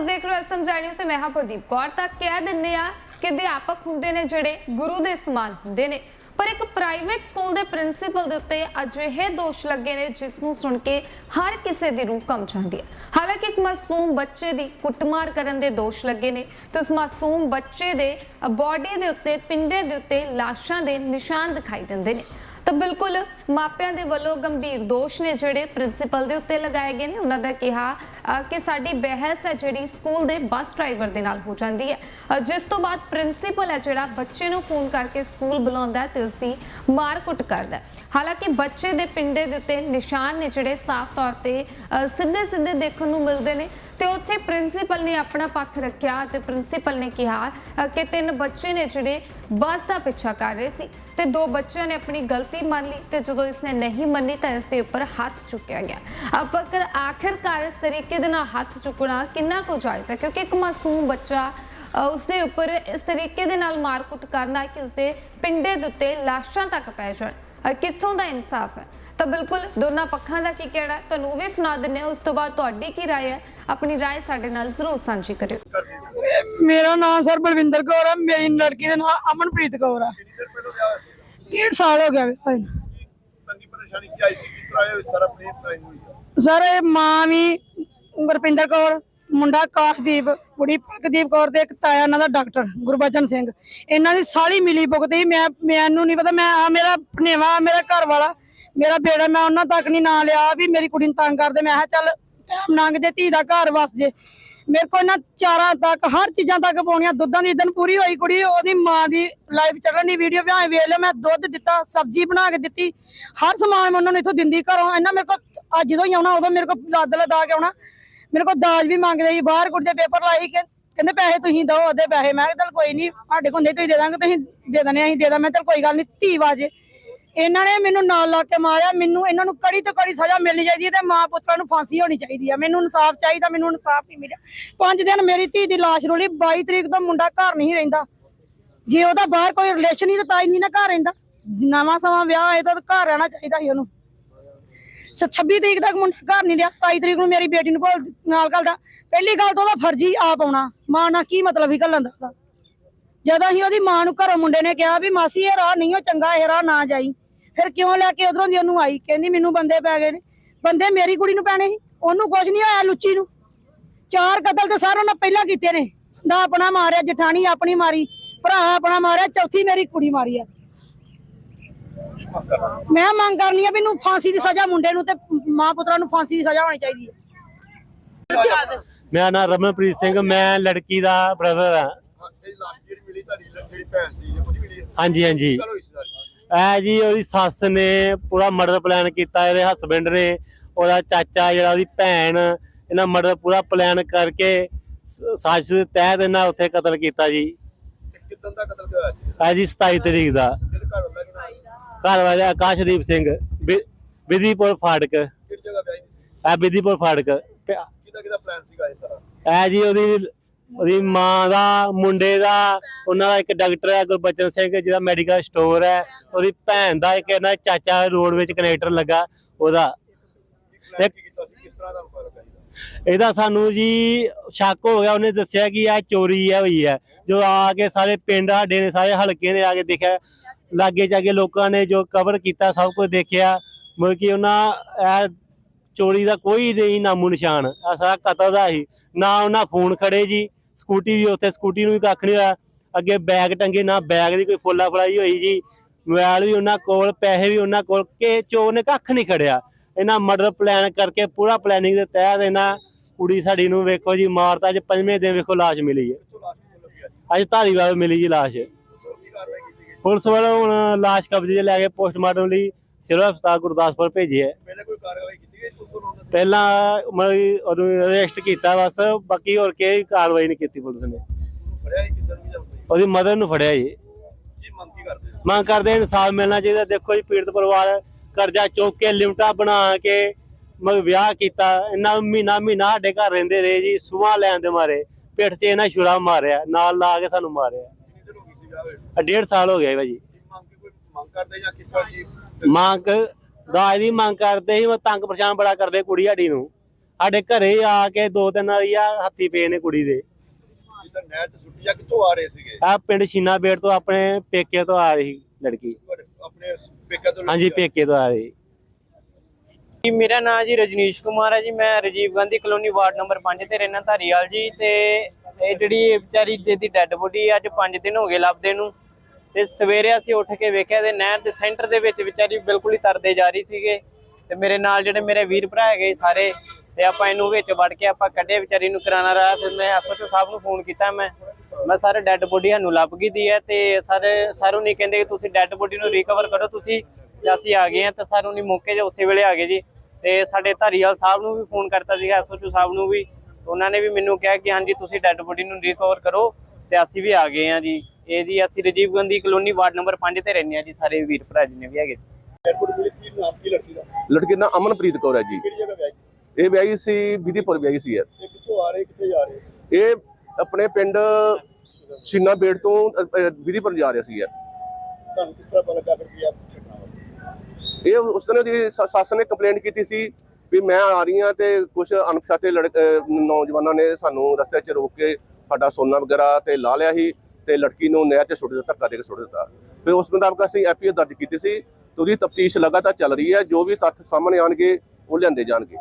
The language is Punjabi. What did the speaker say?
ਤੁਸੀਂ ਦੇਖ ਰਹੇ ਹੋ ਐਸਐਮ ਨਿਊਜ਼ ਤੇ ਮੈਂ ਹਾਂ ਪ੍ਰਦੀਪ ਕੌਰ। ਤਾਂ ਕਹਿ ਦਿੰਨੇ ਆ ਕਿ ਅਧਿਆਪਕ ਹੁੰਦੇ ਨੇ ਜਿਹੜੇ ਗੁਰੂ ਦੇ ਸਮਾਨ ਹੁੰਦੇ ਨੇ। ਪਰ ਇੱਕ ਪ੍ਰਾਈਵੇਟ ਸਕੂਲ ਦੇ ਪ੍ਰਿੰਸੀਪਲ ਦੇ ਉੱਤੇ ਅਜਿਹੇ ਦੋਸ਼ ਲੱਗੇ ਨੇ ਜਿਸ ਨੂੰ ਸੁਣ ਕੇ ਹਰ ਕਿਸੇ ਦੀ ਰੂਹ ਕੰਬ ਜਾਂਦੀ ਹੈ। ਹਾਲਾਂਕਿ ਇੱਕ ਮਾਸੂਮ ਬੱਚੇ ਦੀ ਕੁੱਟਮਾਰ ਕਰਨ ਦੇ ਦੋਸ਼ ਲੱਗੇ ਨੇ। ਤੇ ਉਸ ਮਾਸੂਮ ਬੱਚੇ ਦੇ ਬਾਡੀ ਦੇ ਉੱਤੇ, ਪਿੰਡੇ ਦੇ ਉੱਤੇ ਲਾਸ਼ਾਂ ਦੇ ਨਿਸ਼ਾਨ ਦਿਖਾਈ ਦਿੰਦੇ ਨੇ। ਤਾਂ ਬਿਲਕੁਲ ਮਾਪਿਆਂ ਦੇ ਵੱਲੋਂ ਗੰਭੀਰ ਦੋਸ਼ ਨੇ ਜਿਹੜੇ ਪ੍ਰਿੰਸੀਪਲ ਦੇ ਉੱਤੇ ਲਗਾਏ ਗਏ ਨੇ। ਉਹਨਾਂ ਦਾ ਕਿਹਾ ਕਿ ਸਾਡੀ ਬਹਿਸ ਹੈ ਜਿਹੜੀ ਸਕੂਲ ਦੇ ਬੱਸ ਡਰਾਈਵਰ ਦੇ ਨਾਲ ਹੋ ਜਾਂਦੀ ਹੈ। ਜਿਸ ਤੋਂ ਬਾਅਦ ਪ੍ਰਿੰਸੀਪਲ ਹੈ ਜਿਹੜਾ ਬੱਚੇ ਨੂੰ ਫੋਨ ਕਰਕੇ ਸਕੂਲ ਬੁਲਾਉਂਦਾ ਤੇ ਉਸ ਦੀ ਮਾਰ-ਕੁੱਟ ਕਰਦਾ ਹਾਲਾਂਕਿ ਬੱਚੇ ਦੇ ਪਿੰਡੇ ਦੇ ਉੱਤੇ ਨਿਸ਼ਾਨ ਨੇ ਜਿਹੜੇ ਸਾਫ਼ ਤੌਰ ਤੇ ਸਿੱਧੇ ਸਿੱਧੇ ਦੇਖਣ ਨੂੰ ਮਿਲਦੇ ਨੇ ਤੇ ਉੱਥੇ ਪ੍ਰਿੰਸੀਪਲ ਨੇ ਆਪਣਾ ਪੱਖ ਰੱਖਿਆ ਤੇ ਪ੍ਰਿੰਸੀਪਲ ਨੇ ਕਿਹਾ ਕਿ ਤਿੰਨ ਬੱਚੇ ਨੇ ਜਿਹੜੇ ਬੱਸ ਦਾ ਪਿੱਛਾ ਕਰ ਰਹੇ ਸੀ ਤੇ ਦੋ ਬੱਚਿਆਂ ਨੇ ਆਪਣੀ ਗਲਤੀ ਮੰਨ ਲਈ ਤੇ ਜਦੋਂ ਇਸਨੇ ਨਹੀਂ ਮੰਨੀ ਤਾਂ ਇਸ ਦੇ ਉੱਪਰ ਹੱਥ ਚੁੱਕਿਆ ਗਿਆ। ਅਬ ਆਖਿਰਕਾਰ ਇਸ ਤਰੀਕੇ ਦੇ ਨਾਲ ਹੱਥ ਚੁੱਕਣਾ ਕਿੰਨਾ ਕੁ ਜਾਇਜ਼ ਹੈ ਕਿਉਂਕਿ ਇੱਕ ਮਾਸੂਮ ਬੱਚਾ ਅ, ਉਸਦੇ ਉੱਪਰ ਇਸ ਤਰੀਕੇ ਦੇ ਨਾਲ ਮਾਰਕੁੱਟ ਕਰਨਾ ਕਿ ਉਸਦੇ ਪਿੰਡੇ ਦੇ ਉੱਤੇ ਲਾਸ਼ਾਂ ਤੱਕ ਪੈ ਜਾਣ ਅ, ਕਿੱਥੋਂ ਦਾ ਇਨਸਾਫ ਹੈ ਤਾਂ ਬਿਲਕੁਲ ਦੋਨਾਂ ਪੱਖਾਂ ਦਾ ਕੀ ਕਹਿਣਾ ਹੈ ਤੁਹਾਨੂੰ ਉਹ ਵੀ ਸੁਣਾ ਦਿੰਨੇ ਹਾਂ ਉਸ ਤੋਂ ਬਾਅਦ ਤੁਹਾਡੀ ਕੀ رائے ਹੈ ਆਪਣੀ رائے ਸਾਡੇ ਨਾਲ ਜ਼ਰੂਰ ਸਾਂਝੀ ਕਰਿਓ ਮੇਰਾ ਨਾਮ ਸਰ ਬਲਵਿੰਦਰ ਕੌਰ ਹੈ ਮੇਰੀ ਲੜਕੀ ਦਾ ਨਾਮ ਅਮਨਪ੍ਰੀਤ ਕੌਰ ਹੈ ਡੇਢ ਸਾਲ ਹੋ ਗਿਆ ਵਿਆਹ ਨੂੰ। ਤੰਗੀ ਪਰੇਸ਼ਾਨੀ ਕੀ ਆਈ ਸੀ ਕਿ ਕਰਾਏ ਹੋਏ ਸਾਰਾ ਪਲੇਨ ਟਾਈਮ ਹੋਈ ਆ। ਸਰ ਇਹ ਮਾਂ ਵੀ ਗੁਰਪਿੰਦਰ ਕੌਰ, ਮੁੰਡਾ ਕਾਸ਼ਦੀਪ, ਕੁੜੀ ਪਲਕਦੀਪ ਕੌਰ ਤੇ ਇੱਕ ਤਾਇਆ, ਇਹਨਾਂ ਦਾ ਡਾਕਟਰ ਗੁਰਬਚਨ ਸਿੰਘ। ਇਹਨਾਂ ਦੀ ਸਾਲੀ ਮਿਲੀ ਭੁਗਤੀ ਮੈਂ, ਮੈਨੂੰ ਨਹੀਂ ਪਤਾ, ਮੈਂ ਆ ਮੇਰਾ ਭਨੇਵਾ ਮੇਰਾ ਘਰ ਵਾਲਾ ਮੇਰਾ ਬੇੜਾ, ਮੈਂ ਉਹਨਾਂ ਤੱਕ ਨਹੀਂ ਨਾਂ ਲਿਆ ਵੀ ਮੇਰੀ ਕੁੜੀ ਨੂੰ ਤੰਗ ਕਰਦੇ। ਮੈਂ ਕਿਹਾ, ਚੱਲ ਟਾਈਮ ਲੰਘ ਜੇ, ਧੀ ਦਾ ਘਰ ਵਸ ਜੇ। ਮੇਰੇ ਕੋਲ ਇਹਨਾਂ ਚਾਰਾਂ ਤੱਕ, ਹਰ ਚੀਜ਼ਾਂ ਤੱਕ ਪਾਉਣੀਆਂ, ਦੁੱਧਾਂ ਦੀ ਦਿਨ ਪੂਰੀ ਹੋਈ ਕੁੜੀ, ਉਹਦੀ ਮਾਂ ਦੀ ਲਾਈਵ ਚੱਲਣ ਦੀ ਵੀਡੀਓ ਵਿਆਹ ਵੇਖ ਲਿਆ ਮੈਂ ਦੁੱਧ ਦਿੱਤਾ, ਸਬਜ਼ੀ ਬਣਾ ਕੇ ਦਿੱਤੀ, ਹਰ ਸਮਾਨ ਮੈਂ ਉਹਨਾਂ ਨੂੰ ਇੱਥੋਂ ਦਿੰਦੀ ਘਰੋਂ। ਇਹਨਾਂ ਮੇਰੇ ਕੋਲ, ਅੱਜ ਜਦੋਂ ਹੀ ਆਉਣਾ, ਉਦੋਂ ਮੇਰੇ ਕੋਲ ਲੱਦ ਲਦਾ ਕੇ ਆਉਣਾ। ਮੇਰੇ ਕੋਲ ਦਾਜ ਵੀ ਮੰਗਦੇ ਸੀ, ਬਾਹਰ ਕੁੜੀ ਦੇ ਪੇਪਰ ਲਾਈ ਕਿ ਕਹਿੰਦੇ ਪੈਸੇ ਤੁਸੀਂ ਦਿਓ ਉਹਦੇ ਪੈਸੇ। ਮੈਂ ਕਿਹਾ ਚੱਲ ਕੋਈ ਨਹੀਂ ਸਾਡੇ ਕੋਲ ਹੁੰਦੇ, ਤੁਸੀਂ ਦੇ ਦਾਂਗੇ, ਤੁਸੀਂ ਦੇ ਦਨੇ ਅਸੀਂ ਦੇ ਦਾਂ ਮੈਂ ਚੱਲ ਕੋਈ ਗੱਲ ਨਹੀਂ ਧੀ ਵਾਜੇ। ਇਹਨਾਂ ਨੇ ਮੈਨੂੰ ਨਾਲ ਲਾ ਕੇ ਮਾਰਿਆ, ਮੈਨੂੰ ਇਹਨਾਂ ਨੂੰ ਕੜੀ ਤੋਂ ਕੜੀ ਸਜ਼ਾ ਮਿਲਣੀ ਚਾਹੀਦੀ ਹੈ ਤੇ ਮਾਂ ਪੁੱਤਰਾਂ ਨੂੰ ਫਾਂਸੀ ਹੋਣੀ ਚਾਹੀਦੀ ਹੈ। ਮੈਨੂੰ ਇਨਸਾਫ ਚਾਹੀਦਾ, ਮੈਨੂੰ ਇਨਸਾਫ ਨਹੀਂ ਮਿਲਿਆ। ਪੰਜ ਦਿਨ ਮੇਰੀ ਧੀ ਦੀ ਲਾਸ਼ ਰੋਲੀ 22 ਤਰੀਕ ਤੋਂ ਮੁੰਡਾ ਘਰ ਨਹੀਂ ਰਹਿੰਦਾ। ਜੇ ਉਹਦਾ ਬਾਹਰ ਕੋਈ ਰਿਲੇਸ਼ਨ ਨਹੀਂ ਤਾਂ ਤਾਂ ਹੀ ਨਹੀਂ ਨਾ ਘਰ ਰਹਿੰਦਾ। ਨਵਾਂ ਸਮਾਂ ਵਿਆਹ ਹੋਏ ਤਾਂ ਘਰ ਰਹਿਣਾ ਚਾਹੀਦਾ ਸੀ ਉਹਨੂੰ। 26 ਤਰੀਕ ਤੱਕ ਮੁੰਡਾ ਘਰ ਨਹੀਂ ਰਿਹਾ 27 ਤਰੀਕ ਨੂੰ ਮੇਰੀ ਬੇਟੀ ਨੂੰ ਕੋਲ ਨਾਲ ਘੱਲਦਾ ਪਹਿਲੀ ਗੱਲ ਤਾਂ ਉਹਦਾ ਫਰਜ਼ੀ ਆਪ ਆਉਣਾ। ਮਾਂ ਨਾਲ ਕੀ ਮਤਲਬ ਹੀ ਘੱਲਣ ਦਾ ਜਦੋਂ ਅਸੀਂ ਉਹਦੀ ਮਾਂ ਨੂੰ ਘਰੋਂ ਮੁੰਡੇ ਨੇ ਕਿਹਾ ਵੀ ਮਾਸੀ ਇਹ ਰਾਹ ਨਹੀਂ, ਉਹ ਚੰਗਾ, ਇਹ ਰਾਹ ਨਾ ਜਾਈ। ਫਿਰ ਕਿਉਂ ਲੈ ਕੇ ਉਧਰੋਂ ਦੀ ਉਹਨੂੰ ਆਈ? ਕਹਿੰਦੀ ਮੈਨੂੰ ਬੰਦੇ ਪੈ ਗਏ ਨੇ। ਬੰਦੇ ਮੇਰੀ ਕੁੜੀ ਨੂੰ ਪੈਣੇ ਸੀ, ਉਹਨੂੰ ਕੁਝ ਨਹੀਂ ਹੋਇਆ ਲੁੱਚੀ ਨੂੰ। ਚਾਰ ਕਤਲ ਤੇ ਸਾਰ ਉਹਨਾਂ ਪਹਿਲਾਂ ਕੀਤੇ ਨੇ। ਬੰਦਾ ਆਪਣਾ ਮਾਰਿਆ, ਜਠਾਣੀ ਆਪਣੀ ਮਾਰੀ, ਭਰਾ ਆਪਣਾ ਮਾਰਿਆ, ਚੌਥੀ ਮੇਰੀ ਕੁੜੀ ਮਾਰੀ ਆ। ਮੈਂ ਮੰਗ ਕਰਨੀ ਆ ਵੀ ਇਹਨੂੰ ਫਾਂਸੀ ਦੀ ਸਜ਼ਾ ਮੁੰਡੇ ਨੂੰ ਤੇ ਮਾਂ ਪੁੱਤਰਾਂ ਨੂੰ ਫਾਂਸੀ ਦੀ ਸਜ਼ਾ ਹੋਣੀ ਚਾਹੀਦੀ ਹੈ ਮੇਰਾ ਨਾਮ ਰਮਨਪ੍ਰੀਤ ਸਿੰਘ ਮੈਂ ਲੜਕੀ ਦਾ ਬ੍ਰਦਰ ਹਾਂ। ਹਾਂਜੀ ਹਾਂਜੀ। ਇਹ ਜੀ ਉਹਦੀ ਸੱਸ ਨੇ ਪੂਰਾ ਮਰਡਰ ਪਲਾਨ ਕੀਤਾ ਇਹਦੇ ਹਸਬੰਡ ਨੇ ਉਹਦਾ ਚਾਚਾ ਜਿਹੜਾ ਉਹਦੀ ਭੈਣ ਇਹਨਾਂ ਮਰਡਰ ਪੂਰਾ ਪਲਾਨ ਕਰਕੇ ਸਾਜ਼ਿਸ਼ ਦੇ ਤਹਿਤ ਇਹਨਾਂ ਉੱਥੇ ਕਤਲ ਕੀਤਾ ਜੀ। ਤੇ ਕਿੱਦਣ ਦਾ ਕਤਲ ਹੋਇਆ ਸੀ? ਇਹ ਜੀ 27 ਤਰੀਕ ਦਾ। ਘਰ ਵਾਲਾ ਆਕਾਸ਼ਦੀਪ ਸਿੰਘ ਕਿਹੜੀ ਜਗ੍ਹਾ ਵਿਆਹੀ ਸੀ ਇਹ ਵਿਧੀਪੁਰ ਫਾੜਕ ਪ- ਕਿਹਦਾ ਕਿਹਦਾ ਪਲਾਨ ਸੀਗਾ ਇਹ ਸਾਰਾ? ਇਹ ਜੀ ਉਹਦੀ ਉਹਦੀ ਮਾਂ ਦਾ ਮੁੰਡੇ ਦਾ ਉਹਨਾਂ ਦਾ ਇੱਕ ਡਾਕਟਰ ਹੈ ਗੁਰਬਚਨ ਸਿੰਘ ਜਿਹਦਾ ਮੈਡੀਕਲ ਸਟੋਰ ਹੈ। ਉਹਦੀ ਭੈਣ ਦਾ ਇੱਕ ਇਹਨਾਂ ਚਾਚਾ ਰੋਡ ਵਿੱਚ ਕਨੈਕਟਰ ਲੱਗਾ ਉਹਦਾ। ਇਹਦਾ ਸਾਨੂੰ ਜੀ ਸ਼ੱਕ ਹੋ ਗਿਆ ਉਹਨੇ ਦੱਸਿਆ ਕਿ ਇਹ ਚੋਰੀ ਹੈ ਹੋਈ ਹੈ। ਜੋ ਆ ਕੇ ਸਾਰੇ ਪਿੰਡ ਸਾਡੇ ਨੇ ਸਾਰੇ ਹਲਕੇ ਨੇ ਆ ਕੇ ਦੇਖਿਆ ਲਾਗੇ ਜਾਗੇ ਲੋਕਾਂ ਨੇ ਜੋ ਕਵਰ ਕੀਤਾ, ਸਭ ਕੁਝ ਦੇਖਿਆ। ਮਤਲਬ ਕਿ ਉਹਨਾਂ, ਇਹ ਚੋਰੀ ਦਾ ਕੋਈ ਨਹੀਂ ਨਾਮੋ ਨਿਸ਼ਾਨ ਇਹ ਸਾਰਾ ਕਤਲ ਦਾ ਹੀ। ਨਾ ਉਹਨਾਂ ਫੋਨ ਖੜੇ ਜੀ। ਸਕੂਟੀ ਵੀ ਉੱਥੇ, ਸਕੂਟੀ ਨੂੰ ਵੀ ਕੱਖ ਨਹੀਂ ਹੋਇਆ। ਅੱਗੇ ਬੈਗ ਟੰਗੇ, ਨਾ ਬੈਗ ਦੀ ਕੋਈ ਫੁੱਲਾ ਫਲਾਈ ਹੋਈ ਜੀ। ਮੋਬਾਈਲ ਵੀ ਉਹਨਾਂ ਕੋਲ, ਪੈਸੇ ਵੀ ਉਹਨਾਂ ਕੋਲ। ਕਿ ਚੋਰ ਨੇ ਕੱਖ ਨਹੀਂ ਖੜਿਆ। ਇਹਨਾਂ ਮਰਡਰ ਪਲਾਨ ਕਰਕੇ ਪੂਰਾ ਪਲੈਨਿੰਗ ਦੇ ਤਹਿਤ ਇਹਨਾਂ ਕੁੜੀ ਸਾਡੀ ਨੂੰ ਵੇਖੋ ਜੀ, ਮਾਰਤਾ। ਅੱਜ ਪੰਜਵੇਂ ਦਿਨ ਵੇਖੋ ਲਾਸ਼ ਮਿਲੀ ਹੈ। ਅੱਜ ਧਾਰੀਵਾਲ ਮਿਲੀ ਜੀ ਲਾਸ਼। ਪੁਲਿਸ ਵੱਲੋਂ ਹੁਣ ਲਾਸ਼ ਕਬਜ਼ੇ 'ਚ ਲੈ ਕੇ ਪੋਸਟਮਾਰਟਮ ਲਈ ਸਿਵਲ ਹਸਪਤਾਲ ਗੁਰਦਾਸਪੁਰ ਭੇਜੀ ਹੈ। ਪਹਿਲੇ ਕੋਈ ਕਾਰਵਾਈ ਕੀਤੀ ਗਈ ਪੁਲਿਸ ਵੱਲੋਂ ਉਹਦੇ ਪਹਿਲਾਂ ਮਤਲਬ ਕਿ ਉਹਨੂੰ ਅਰੈਸਟ ਕੀਤਾ ਬਸ ਬਾਕੀ ਹੋਰ ਕੋਈ ਕਾਰਵਾਈ ਨਹੀਂ ਕੀਤੀ ਪੁਲਿਸ ਨੇ। ਤੇ ਫੜਿਆ ਹੀ ਕਿਸੇ ਨੂੰ ਵੀ ਜਾਂਦੇ ਉਹਦੀ ਮਦਰ ਨੂੰ ਫੜਿਆ ਜੀ। ਮੰਗ ਕੀ ਕਰਦੇ ਹੋ? ਮੰਗ ਕਰਦੇ ਇਨਸਾਫ ਮਿਲਣਾ ਚਾਹੀਦਾ। ਦੇਖੋ ਜੀ ਪੀੜਤ ਪਰਿਵਾਰ ਕਰਜ਼ਾ ਚੁੱਕ ਕੇ ਲਿਮਟਾ ਬਣਾ ਕੇ ਮਗ ਵਿਆਹ ਕੀਤਾ। ਇਹਨਾਂ ਨੂੰ ਮਹੀਨਾ ਮਹੀਨਾ ਸਾਡੇ ਘਰ ਰਹਿੰਦੇ ਰਹੇ ਜੀ ਸੁਆ ਲੈਣ ਦੇ ਮਾਰੇ। ਪਿੱਠ 'ਚ ਇਹਨਾਂ ਛੁਰਾ ਮਾਰਿਆ ਨਾਲ ਲਾ ਕੇ ਸਾਨੂੰ ਮਾਰਿਆ। ਸੀ ਵਿਆਹ ਹੋਏ ਆ ਡੇਢ ਸਾਲ ਹੋ ਗਿਆ ਭਾਜੀ। ਕੀ ਮੰਗ ਕੀ ਕੋਈ ਮੰਗ ਕਰਦੇ ਜਾਂ ਕਿਸ ਤਰ੍ਹਾਂ ਜੀ ਮੰਗ ਦਾਜ ਦੀ ਮੰਗ ਕਰਦੇ ਸੀ ਉਹ ਤੰਗ ਪਰੇਸ਼ਾਨ ਬੜਾ ਕਰਦੇ ਕੁੜੀ ਸਾਡੀ ਨੂੰ। ਸਾਡੇ ਘਰੇ ਆ ਕੇ ਦੋ ਤਿੰਨ ਵਾਰੀ ਆ ਹੱਥੀ ਪਏ ਨੇ ਕੁੜੀ ਦੇ। ਜਿੱਦਾਂ ਨਹਿਰ ਚ ਸੁੱਟੀਆਂ ਕਿੱਥੋਂ ਆ ਰਹੇ ਸੀਗੇ? ਆ ਪਿੰਡ ਸ਼ੀਨਾ ਬੇੜ ਤੋਂ ਆਪਣੇ ਪੇਕੇ ਤੋਂ ਆ ਰਹੀ ਲੜਕੀ। ਤੁਹਾਡੇ ਆਪਣੇ ਪੇਕਾ ਤੋਂ ਹਾਂਜੀ ਪੇਕੇ ਤੋਂ ਆ ਰਹੀ। ਜੀ ਮੇਰਾ ਨਾਮ ਜੀ ਰਜਨੀਸ਼ ਕੁਮਾਰ ਹੈ ਜੀ। ਮੈਂ Rajiv Gandhi colony ward number 5 ਤੇ ਰਹਿਣਾ ਧਾਰੀਵਾਲ ਜੀ। ਤੇ ਇਹ ਜਿਹੜੀ ਵਿਚਾਰੀ ਜਿਹਦੀ ਡੈੱਡ ਬੋਡੀ ਅੱਜ 5 ਦਿਨ ਹੋ ਗਏ ਲੱਭਦੇ ਨੂੰ। ਤੇ ਸਵੇਰੇ ਅਸੀਂ ਉੱਠ ਕੇ ਵੇਖਿਆ ਤੇ ਨਹਿਰ ਦੇ ਸੈਂਟਰ ਦੇ ਵਿੱਚ ਵਿਚਾਰੀ ਬਿਲਕੁਲ ਹੀ ਤਰਦੇ ਜਾ ਰਹੀ ਸੀਗੇ। ਤੇ ਮੇਰੇ ਨਾਲ ਜਿਹੜੇ ਮੇਰੇ ਵੀਰ ਭਰਾ ਹੈਗੇ ਸਾਰੇ, ਤੇ ਆਪਾਂ ਇਹਨੂੰ ਵਿੱਚ ਵੜ ਕੇ ਆਪਾਂ ਕੱਢਿਆ, ਵਿਚਾਰੀ ਨੂੰ ਕਰਾਣਾ ਰਹਾ, ਫਿਰ ਮੈਂ ਐਸਓਚਓ ਸਾਹਿਬ ਨੂੰ ਫੋਨ ਕੀਤਾ, ਮੈਂ ਮੈਂ ਸਾਰੇ ਡੈੱਡ ਬੋਡੀ ਸਾਨੂੰ ਲੱਭ ਗਈ ਦੀ ਹੈ ਤੇ ਸਾਰੇ, ਸਾਰੂ ਨਹੀਂ ਕਹਿੰਦੇ ਕਿ ਤੁਸੀਂ ਡੈੱਡ ਬੋਡੀ ਨੂੰ ਰਿਕਵਰ ਕਰੋ, ਤੁਸੀਂ ਅਸੀਂ ਆ ਗਏ ਆ ਤਾਂ ਸਾਨੂੰ ਨਹੀਂ ਮੌਕੇ 'ਤੇ ਉਸੇ ਵੇਲੇ ਆ ਗਏ ਜੀ। ਤੇ ਸਾਡੇ ਧਾਰੀਵਾਲ ਸਾਹਿਬ ਨੂੰ ਵੀ ਫੋਨ ਕਰਤਾ ਸੀਗਾ ਐਸਓਚਓ ਸਾਹਿਬ ਨੂੰ ਵੀ। ਉਹਨਾਂ ਨੇ ਵੀ ਮੈਨੂੰ ਕਿਹਾ ਕਿ ਹਾਂਜੀ ਤੁਸੀਂ ਡੈੱਡ ਬੋਡੀ ਨੂੰ ਰਿਕਵਰ ਕਰੋ ਤੇ ਅਸੀਂ ਵੀ ਆ ਗਏ ਆ ਜੀ। ਇਹ ਜੀ ਅਸੀਂ Rajiv Gandhi colony ward number 5 ਤੇ ਰਹਿੰਦੇ ਆ ਜੀ ਸਾਰੇ ਵੀਰ ਭਰਾ ਜਿੰਨੇ ਵੀ ਹੈਗੇ। ਲੜਕੀ ਦਾ? ਅਮਨਪ੍ਰੀਤ ਕੌਰ ਹੈ ਜੀ। ਇਹ ਵਿਆਹੀ ਸੀ ਵਿਧੀਪੁਰ ਵਿਆਹੀ ਸੀ ਇਹ। ਇਹ ਕਿੱਥੋਂ ਆ ਰਹੇ ਕਿੱਥੇ ਜਾ ਰਹੇ? ਇਹ ਆਪਣੇ ਪਿੰਡ ਛੀਨਾ ਬੇੜ ਤੋਂ ਵਿਧੀਪੁਰ ਜਾ ਰਿਹਾ ਸੀ ਇਹ। ਤੁਹਾਨੂੰ ਕਿਸ ਤਰ੍ਹਾਂ ਪਤਾ ਲੱਗਾ ਫਿਰ ਕੀ? ਇਹ ਉਸ ਦਿਨ ਉਹਦੀ ਸੱਸ ਨੇ ਕੰਪਲੇਂਟ ਕੀਤੀ ਸੀ ਵੀ ਮੈਂ ਆ ਰਹੀ ਹਾਂ ਤੇ ਕੁਝ ਅਣਪਛਾਤੇ ਲੜਕ ਨੌਜਵਾਨਾਂ ਨੇ ਸਾਨੂੰ ਰਸਤੇ 'ਚ ਰੋਕ ਕੇ ਸਾਡਾ ਸੋਨਾ ਵਗੈਰਾ ਤੇ ਲਾ ਲਿਆ ਸੀ ਤੇ ਲੜਕੀ ਨੂੰ ਨਹਿਰ 'ਚ ਸੁੱਟ ਦਿੱਤਾ, ਧੱਕਾ ਦੇ ਕੇ ਸੁੱਟ ਦਿੱਤਾ। ਫਿਰ ਉਸ ਮੁਤਾਬਕ ਅਸੀਂ ਐਫਆਈਆਰ ਦਰਜ ਕੀਤੀ ਸੀ ਤੇ ਉਹਦੀ ਤਫਤੀਸ਼ ਲਗਾਤਾਰ ਚੱਲ ਰਹੀ ਹੈ, ਜੋ ਵੀ ਤੱਥ ਸਾਹਮਣੇ ਆਣਗੇ ਉਹ ਲਿਆਂਦੇ ਜਾਣਗੇ।